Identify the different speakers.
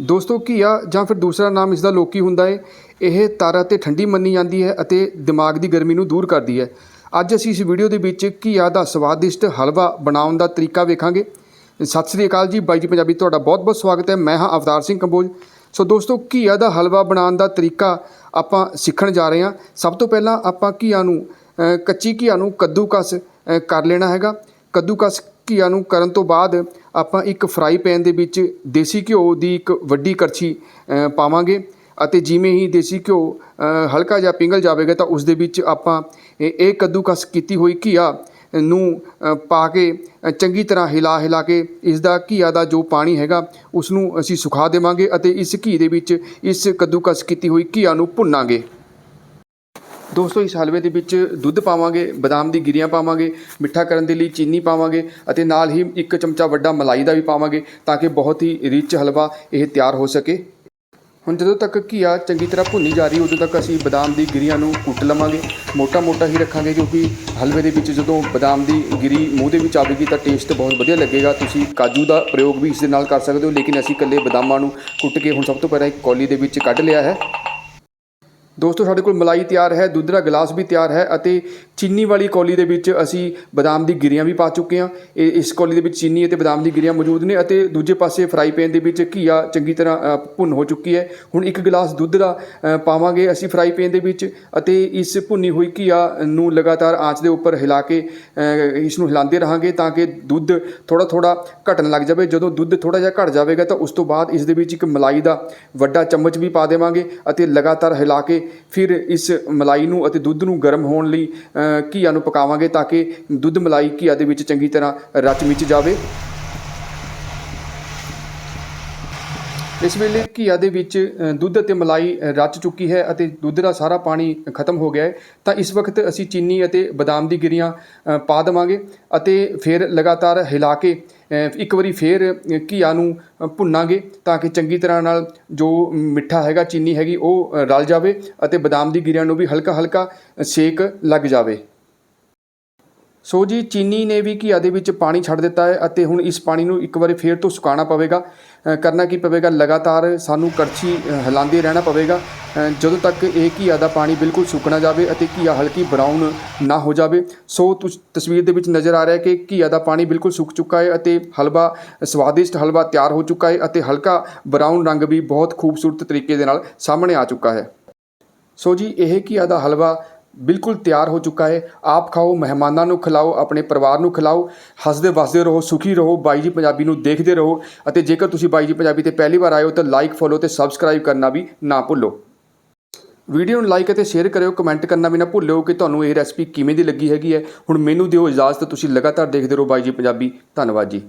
Speaker 1: ਦੋਸਤੋ ਘੀਆ ਜਾਂ ਫਿਰ ਦੂਸਰਾ ਨਾਮ ਇਸ ਦਾ ਲੋਕੀ ਹੁੰਦਾ ਹੈ ਇਹ ਤਾਰਾ ਤੇ ਠੰਡੀ ਮੰਨੀ ਜਾਂਦੀ ਹੈ ਅਤੇ ਦਿਮਾਗ ਦੀ ਗਰਮੀ ਨੂੰ ਦੂਰ ਕਰਦੀ ਹੈ। ਅੱਜ ਅਸੀਂ ਇਸ ਵੀਡੀਓ ਦੇ ਵਿੱਚ ਘੀਆ ਦਾ ਸਵਾਦਿਸ਼ਟ ਹਲਵਾ ਬਣਾਉਣ ਦਾ ਤਰੀਕਾ ਵੇਖਾਂਗੇ। ਸਤਿ ਸ੍ਰੀ ਅਕਾਲ ਜੀ, ਬਾਈ ਜੀ ਪੰਜਾਬੀ, ਤੁਹਾਡਾ ਬਹੁਤ-ਬਹੁਤ ਸਵਾਗਤ ਹੈ। ਮੈਂ ਹਾਂ ਅਵਤਾਰ ਸਿੰਘ ਕੰਬੋਜ। ਸੋ ਦੋਸਤੋ ਘੀਆ ਦਾ ਹਲਵਾ ਬਣਾਉਣ ਦਾ ਤਰੀਕਾ ਆਪਾਂ ਸਿੱਖਣ ਜਾ ਰਹੇ ਹਾਂ। ਸਭ ਤੋਂ ਪਹਿਲਾਂ ਆਪਾਂ ਘੀਆ ਨੂੰ ਕੱਚੀ ਘੀਆ ਨੂੰ ਕੱਦੂਕਸ ਕਰ ਲੈਣਾ ਹੈਗਾ। ਕੱਦੂਕਸ ਘੀਆ ਨੂੰ ਕਰਨ ਤੋਂ ਬਾਅਦ ਆਪਾਂ ਇੱਕ ਫਰਾਈ ਪੈਨ ਦੇ ਵਿੱਚ ਦੇਸੀ ਘਿਓ ਦੀ ਇੱਕ ਵੱਡੀ ਕੜਛੀ ਪਾਵਾਂਗੇ ਅਤੇ ਜਿਵੇਂ ਹੀ ਦੇਸੀ ਘਿਓ ਹਲਕਾ ਜਿਹਾ ਪਿੰਗਲ ਜਾਵੇਗਾ ਤਾਂ ਉਸ ਦੇ ਵਿੱਚ ਆਪਾਂ ਇਹ ਇਹ ਕੱਦੂਕਸ ਕੀਤੀ ਹੋਈ ਘੀਆ ਨੂੰ ਪਾ ਕੇ ਚੰਗੀ ਤਰ੍ਹਾਂ ਹਿਲਾ ਹਿਲਾ ਕੇ ਇਸ ਦਾ ਘੀਆ ਦਾ ਜੋ ਪਾਣੀ ਹੈਗਾ ਉਸ ਨੂੰ ਅਸੀਂ ਸੁਖਾ ਦੇਵਾਂਗੇ ਅਤੇ ਇਸ ਘੀ ਦੇ ਵਿੱਚ ਇਸ ਕੱਦੂਕਸ ਕੀਤੀ ਹੋਈ ਘੀਆ ਨੂੰ ਭੁੰਨਾਂਗੇ। ਦੋਸਤੋ, ਇਸ ਹਲਵੇ ਦੇ ਵਿੱਚ ਦੁੱਧ ਪਾਵਾਂਗੇ, ਬਦਾਮ ਦੀ ਗਿਰੀਆਂ ਪਾਵਾਂਗੇ, ਮਿੱਠਾ ਕਰਨ ਦੇ ਲਈ ਚੀਨੀ ਪਾਵਾਂਗੇ ਅਤੇ ਨਾਲ ਹੀ ਇੱਕ ਚਮਚਾ ਵੱਡਾ ਮਲਾਈ ਦਾ ਵੀ ਪਾਵਾਂਗੇ ਤਾਂ ਕਿ ਬਹੁਤ ਹੀ ਰਿਚ ਹਲਵਾ ਇਹ ਤਿਆਰ ਹੋ ਸਕੇ। ਹੁਣ ਜਦੋਂ ਤੱਕ ਘੀਆ ਚੰਗੀ ਤਰ੍ਹਾਂ ਭੁੰਨੀ ਜਾ ਰਹੀ, ਉਦੋਂ ਤੱਕ ਅਸੀਂ ਬਦਾਮ ਦੀ ਗਿਰੀਆਂ ਨੂੰ ਕੁੱਟ ਲਵਾਂਗੇ। ਮੋਟਾ ਮੋਟਾ ਹੀ ਰੱਖਾਂਗੇ ਕਿਉਂਕਿ ਹਲਵੇ ਦੇ ਵਿੱਚ ਜਦੋਂ ਬਦਾਮ ਦੀ ਗਿਰੀ ਮੂੰਹ ਦੇ ਵਿੱਚ ਆਵੇਗੀ ਤਾਂ ਟੇਸਟ ਬਹੁਤ ਵਧੀਆ ਲੱਗੇਗਾ। ਤੁਸੀਂ ਕਾਜੂ ਦਾ ਪ੍ਰਯੋਗ ਵੀ ਇਸ ਦੇ ਨਾਲ ਕਰ ਸਕਦੇ ਹੋ, ਲੇਕਿਨ ਅਸੀਂ ਇਕੱਲੇ ਬਦਾਮਾਂ ਨੂੰ ਕੁੱਟ ਕੇ ਹੁਣ ਸਭ ਤੋਂ ਪਹਿਲਾਂ ਇੱਕ ਕੌਲੀ ਦੇ ਵਿੱਚ ਕੱਢ ਲਿਆ ਹੈ। ਦੋਸਤੋ, ਸਾਡੇ ਕੋਲ ਮਲਾਈ ਤਿਆਰ ਹੈ, ਦੁੱਧ ਦਾ ਗਲਾਸ ਵੀ ਤਿਆਰ ਹੈ ਅਤੇ ਚੀਨੀ ਵਾਲੀ ਕੌਲੀ ਦੇ ਵਿੱਚ ਅਸੀਂ ਬਦਾਮ ਦੀ ਗਿਰੀਆਂ ਵੀ ਪਾ ਚੁੱਕੇ ਹਾਂ। ਇਹ ਇਸ ਕੌਲੀ ਦੇ ਵਿੱਚ ਚੀਨੀ ਅਤੇ ਬਦਾਮ ਦੀ ਗਿਰੀਆਂ ਮੌਜੂਦ ਨੇ ਅਤੇ ਦੂਜੇ ਪਾਸੇ ਫਰਾਈ ਪੈਨ ਦੇ ਵਿੱਚ ਘੀਆ ਚੰਗੀ ਤਰ੍ਹਾਂ ਭੁੰਨ ਹੋ ਚੁੱਕੀ ਹੈ। ਹੁਣ ਇੱਕ ਗਲਾਸ ਦੁੱਧ ਦਾ ਪਾਵਾਂਗੇ ਅਸੀਂ ਫਰਾਈ ਪੈਨ ਦੇ ਵਿੱਚ ਅਤੇ ਇਸ ਭੁੰਨੀ ਹੋਈ ਘੀਆ ਨੂੰ ਲਗਾਤਾਰ ਆਂਚ ਦੇ ਉੱਪਰ ਹਿਲਾ ਕੇ ਇਸ ਨੂੰ ਹਿਲਾਉਂਦੇ ਰਹਾਂਗੇ ਤਾਂ ਕਿ ਦੁੱਧ ਥੋੜਾ ਥੋੜਾ ਘਟਣ ਲੱਗ ਜਾਵੇ। ਜਦੋਂ ਦੁੱਧ ਥੋੜਾ ਜਿਹਾ ਘਟ ਜਾਵੇਗਾ ਤਾਂ ਉਸ ਤੋਂ ਬਾਅਦ ਇਸ ਦੇ ਵਿੱਚ ਇੱਕ ਮਲਾਈ ਦਾ ਵੱਡਾ ਚਮਚ ਵੀ ਪਾ ਦੇਵਾਂਗੇ ਅਤੇ ਲਗਾਤਾਰ ਹਿਲਾ ਕੇ ਫਿਰ ਇਸ ਮਲਾਈ ਨੂੰ ਅਤੇ ਦੁੱਧ ਨੂੰ ਗਰਮ ਹੋਣ ਲਈ ਘੀਆ ਨੂੰ ਪਕਾਵਾਂਗੇ ਤਾਂ ਕਿ ਦੁੱਧ ਮਲਾਈ ਘੀਆ ਦੇ ਵਿੱਚ ਚੰਗੀ ਤਰ੍ਹਾਂ ਰਚ ਮਿਚ ਜਾਵੇ। ਇਸ ਵੇਲੇ ਘੀਆ ਦੇ ਵਿੱਚ ਦੁੱਧ ਅਤੇ ਮਲਾਈ ਰਚ ਚੁੱਕੀ ਹੈ ਅਤੇ ਦੁੱਧ ਦਾ ਸਾਰਾ ਪਾਣੀ ਖਤਮ ਹੋ ਗਿਆ ਹੈ। ਤਾਂ ਇਸ ਵਕਤ ਅਸੀਂ ਚੀਨੀ ਅਤੇ ਬਦਾਮ ਦੀ ਗਿਰੀਆਂ ਪਾ ਦੇਵਾਂਗੇ ਅਤੇ ਫਿਰ ਲਗਾਤਾਰ ਹਿਲਾ ਕੇ ਇੱਕ ਵਾਰੀ ਫਿਰ ਘੀਆ ਨੂੰ ਭੁੰਨਾਂਗੇ ਤਾਂ ਕਿ ਚੰਗੀ ਤਰ੍ਹਾਂ ਨਾਲ ਜੋ ਮਿੱਠਾ ਹੈਗਾ, ਚੀਨੀ ਹੈਗੀ, ਉਹ ਰਲ ਜਾਵੇ ਅਤੇ ਬਦਾਮ ਦੀ ਗਿਰੀਆਂ ਨੂੰ ਵੀ ਹਲਕਾ ਹਲਕਾ ਸੇਕ ਲੱਗ ਜਾਵੇ। ਸੋ ਜੀ, ਚੀਨੀ ਨੇ ਵੀ ਘੀਆ ਦੇ ਵਿੱਚ ਪਾਣੀ ਛੱਡ ਦਿੱਤਾ ਹੈ ਅਤੇ ਹੁਣ ਇਸ ਪਾਣੀ ਨੂੰ ਇੱਕ ਵਾਰੀ ਫੇਰ ਤੋਂ ਸੁਕਾਉਣਾ ਪਵੇਗਾ। ਕਰਨਾ ਕੀ ਪਵੇਗਾ? ਲਗਾਤਾਰ ਸਾਨੂੰ ਕੜਛੀ ਹਿਲਾਉਂਦੇ ਰਹਿਣਾ ਪਵੇਗਾ। ਜਦੋਂ ਤੱਕ ਇਹ ਘੀਆ ਦਾ ਪਾਣੀ ਬਿਲਕੁਲ ਸੁੱਕ ਨਾ ਜਾਵੇ ਅਤੇ ਘੀਆ ਹਲਕੀ ਬਰਾਊਨ ਨਾ ਹੋ ਜਾਵੇ, ਸੋ ਤੁਸ, ਤਸਵੀਰ ਦੇ ਵਿੱਚ ਨਜ਼ਰ ਆ ਰਿਹਾ ਹੈ ਕਿ ਘੀਆ ਦਾ ਪਾਣੀ ਬਿਲਕੁਲ ਸੁੱਕ ਚੁੱਕਾ ਹੈ ਅਤੇ ਹਲਵਾ, ਸਵਾਦਿਸ਼ਟ ਹਲਵਾ ਤਿਆਰ ਹੋ ਚੁੱਕਾ ਹੈ ਅਤੇ ਹਲਕਾ ਬਰਾਊਨ ਰੰਗ ਵੀ ਬਹੁਤ ਖੂਬਸੂਰਤ ਤਰੀਕੇ ਦੇ ਨਾਲ ਸਾਹਮਣੇ ਆ ਚੁੱਕਾ ਹੈ। ਸੋ ਜੀ, ਇਹ ਘੀਆ ਦਾ ਹਲਵਾ ਬਿਲਕੁਲ ਤਿਆਰ ਹੋ ਚੁੱਕਾ ਹੈ। ਆਪ ਖਾਓ, ਮਹਿਮਾਨਾਂ ਨੂੰ ਖਿਲਾਓ, ਆਪਣੇ ਪਰਿਵਾਰ ਨੂੰ ਖਿਲਾਓ, ਹੱਸਦੇ ਵਸਦੇ ਰਹੋ, ਸੁਖੀ ਰਹੋ, ਬਾਈ ਜੀ ਪੰਜਾਬੀ ਨੂੰ ਦੇਖਦੇ ਰਹੋ ਅਤੇ ਜੇਕਰ ਤੁਸੀਂ ਬਾਈ ਜੀ ਪੰਜਾਬੀ ਤੇ ਪਹਿਲੀ ਵਾਰ ਆਏ ਹੋ ਤਾਂ ਲਾਈਕ ਫੋਲੋ ਤੇ ਸਬਸਕ੍ਰਾਈਬ ਕਰਨਾ ਵੀ ਨਾ ਭੁੱਲੋ। ਵੀਡੀਓ ਨੂੰ ਲਾਈਕ ਅਤੇ ਸ਼ੇਅਰ ਕਰਿਓ ਕਮੈਂਟ ਕਰਨਾ ਵੀ ਨਾ ਭੁੱਲਿਓ ਕਿ ਤੁਹਾਨੂੰ ਇਹ ਰੈਸਪੀ ਕਿਵੇਂ ਦੀ ਲੱਗੀ ਹੈਗੀ ਹੈ। ਹੁਣ ਮੈਨੂੰ ਦਿਓ ਇਜਾਜ਼ਤ, ਤੁਸੀਂ ਲਗਾਤਾਰ ਦੇਖਦੇ ਰਹੋ ਬਾਈ ਜੀ ਪੰਜਾਬੀ। ਧੰਨਵਾਦ ਜੀ।